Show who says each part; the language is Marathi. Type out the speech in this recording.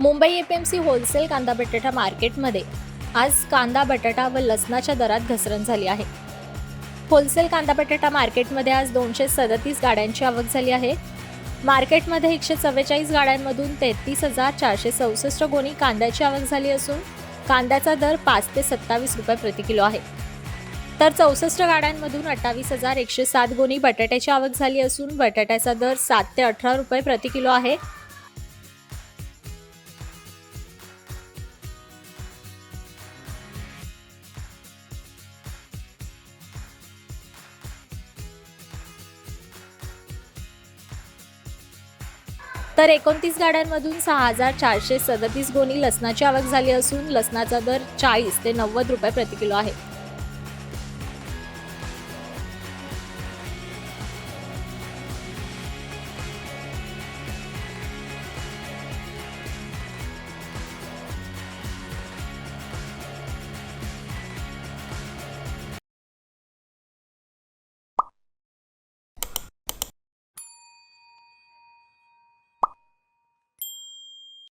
Speaker 1: मुंबई एपीएमसी होलसेल कांदा बटाटा मार्केटमध्ये आज कांदा बटाटा व लसणाच्या दरात घसरण झाली आहे. होलसेल कांदा बटाटा मार्केटमध्ये आज दोनशे सदतीस गाड्यांची आवक झाली आहे. मार्केटमध्ये एकशे चव्वेचाळीस गाड्यांमधून तेहतीस हजार चारशे चौसष्ट गोणी कांद्याची आवक झाली असून कांद्याचा दर पाच ते सत्तावीस रुपये प्रति किलो आहे. तर चौसष्ट गाड्यांमधून अठ्ठावीस हजार एकशे सात गोणी बटाट्याची आवक झाली असून बटाट्याचा दर सात ते अठरा रुपये प्रति किलो आहे. तर एकोणतीस गाड्यांमधून सहा हजार चारशे सदतीस गोणी लसणाची आवक झाली असून लसणाचा दर चाळीस ते नव्वद रुपये प्रति किलो आहे.